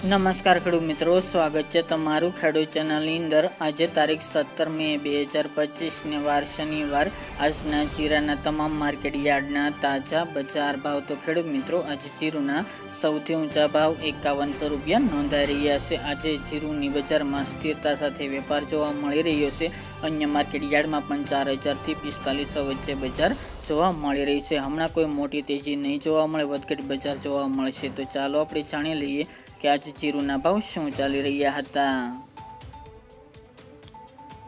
નમસ્કાર ખેડૂત મિત્રો, સ્વાગત છે તમારું ખેડૂત ચેનલની અંદર. આજે તારીખ સત્તર મે બે હજાર પચીસને વાર શનિવાર. આજના જીરાના તમામ માર્કેટ યાર્ડના તાજા બજાર ભાવ તો ખેડૂત મિત્રો, આજે જીરુના સૌથી ઊંચા ભાવ એકાવનસો રૂપિયા નોંધાઈ રહ્યા છે. આજે જીરુની બજારમાં સ્થિરતા સાથે વેપાર જોવા મળી રહ્યો છે. અન્ય માર્કેટ યાર્ડમાં પણ ચાર હજારથી પિસ્તાલીસો વચ્ચે બજાર જોવા મળી રહી છે. હમણાં કોઈ મોટી તેજી નહીં જોવા મળે, વધઘટ બજાર જોવા મળશે. તો ચાલો આપણે જાણી લઈએ કે આજે જીરુના ભાવ શું ચાલી રહ્યા હતા?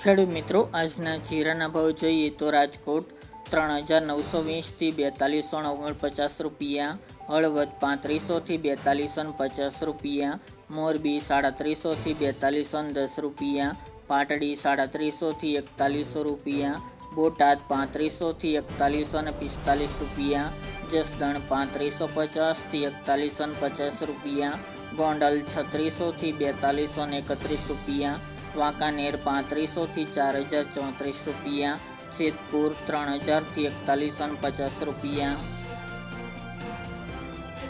ખેડૂત મિત્રો, આજના જીરાના ભાવ જોઈએ તો રાજકોટ ત્રણ હજાર નવસો વીસથી બેતાલીસો ઓગણપચાસ રૂપિયા, હળવદ પાંત્રીસોથી બેતાલીસો પચાસ રૂપિયા, મોરબી સાડત્રીસોથી બેતાલીસો દસ રૂપિયા, પાટડી સાડત્રીસોથી એકતાલીસો રૂપિયા, બોટાદ પાંત્રીસોથી એકતાલીસો ને પિસ્તાલીસ રૂપિયા, જસદણ પાંત્રીસો પચાસથી એકતાલીસો પચાસ રૂપિયા ગોંડલ છત્રીસોથી બેતાલીસો ને એકત્રીસ રૂપિયા, વાંકાનેર પાંત્રીસોથી ચાર હજાર ચોત્રીસ રૂપિયા, જેતપુર ત્રણ હજારથી એકતાલીસો ને પચાસ રૂપિયા.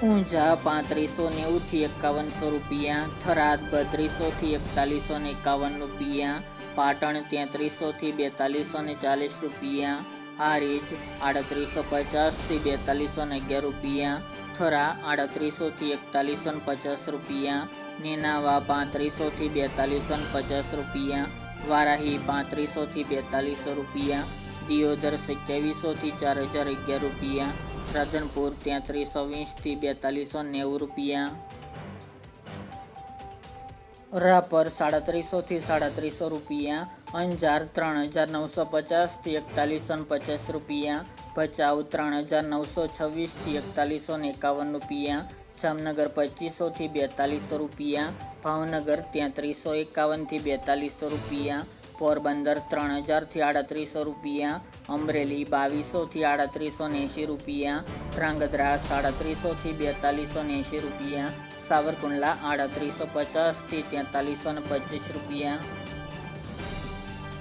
ઊંઝા પાંત્રીસો નેવુંથી એકાવનસો રૂપિયા, થરાદ બત્રીસોથી એકતાલીસો ને એકાવન રૂપિયા, પાટણ તેત્રીસોથી બેતાલીસો ને ચાલીસ રૂપિયા હારીજ આડત્રીસો પચાસથી બેતાલીસો ને અગિયાર રૂપિયા થરા આડત્રીસોથી એકતાલીસો પચાસ રૂપિયા, નેનાવા પાંત્રીસોથી બેતાલીસો પચાસ રૂપિયા, વારાહી પાંત્રીસોથી બેતાલીસો રૂપિયા, દિયોદર સત્યાવીસોથી ચાર હજાર અગિયાર રૂપિયા, રાધનપુર તેત્રીસો વીસથી બેતાલીસો નેવું રૂપિયા. રાપર સાડત્રીસોથી સાડત્રીસો રૂપિયા, અંજાર ત્રણ હજાર નવસો પચાસથી એકતાલીસો પચાસ રૂપિયા, ભચાઉ ત્રણ હજાર નવસો છવ્વીસથી એકતાલીસો એકાવન રૂપિયા, જામનગર પચીસોથી બેતાલીસો રૂપિયા, ભાવનગર ત્યાંત્રીસો એકાવનથી બેતાલીસો રૂપિયા, પોરબંદર ત્રણ હજારથી આડત્રીસો રૂપિયા, અમરેલી બાવીસોથી આડત્રીસો એંશી રૂપિયા, ધ્રાંગધ્રા સાડત્રીસોથી બેતાલીસો એંશી રૂપિયા સાવરકુંડલા આડત્રીસો પચાસથી તેતાલીસો ને પચીસ રૂપિયા.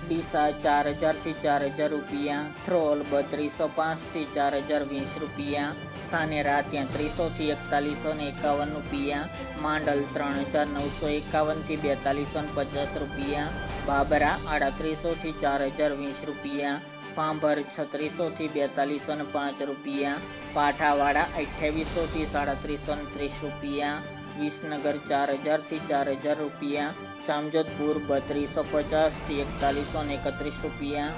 ડીસા ચાર હજારથી ચાર હજાર રૂપિયા. થ્રોલ બત્રીસો પાંચથી ચાર હજાર વીસ રૂપિયા. ધાનેરા તેત્રીસોથી એકતાલીસો ને એકાવન રૂપિયા. માંડલ ત્રણ હજાર નવસો એકાવનથી બેતાલીસો ને પચાસ રૂપિયા. બાબરા આડત્રીસોથી ચાર હજાર વીસ રૂપિયા. પાંભર છત્રીસોથી બેતાલીસો ને પાંચ રૂપિયા. પાઠાવાડા અઠ્યાવીસોથી સાડત્રીસો ને ત્રીસ રૂપિયા. વિસનગર ચાર હજારથી ચાર હજાર રૂપિયા, જામજોધપુર બત્રીસો પચાસથી એકતાલીસો ને એકત્રીસ રૂપિયા.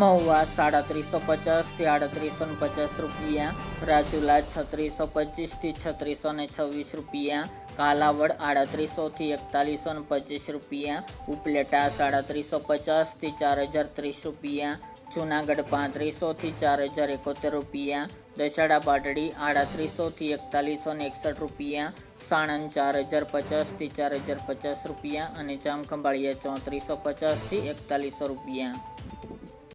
મહુવા સાડત્રીસો પચાસથી આડત્રીસો ને પચાસ રૂપિયા. રાજુલા છત્રીસો પચીસથી છત્રીસો ને છવ્વીસ રૂપિયા. કાલાવડ આડત્રીસોથી એકતાલીસો ને પચીસ રૂપિયા. ઉપલેટા સાડત્રીસો પચાસથી ચાર હજાર ત્રીસ રૂપિયા. જુનાગઢ પાંત્રીસોથી ચાર હજાર એકોતેર રૂપિયા દશેડા પાટડી આડત્રીસોથી એકતાલીસો ને એકસઠ રૂપિયા, સાણંદ ચાર હજાર પચાસથી ચાર હજાર પચાસ રૂપિયા અને જામખંભાળિયા ચોત્રીસો પચાસથી એકતાલીસો રૂપિયા.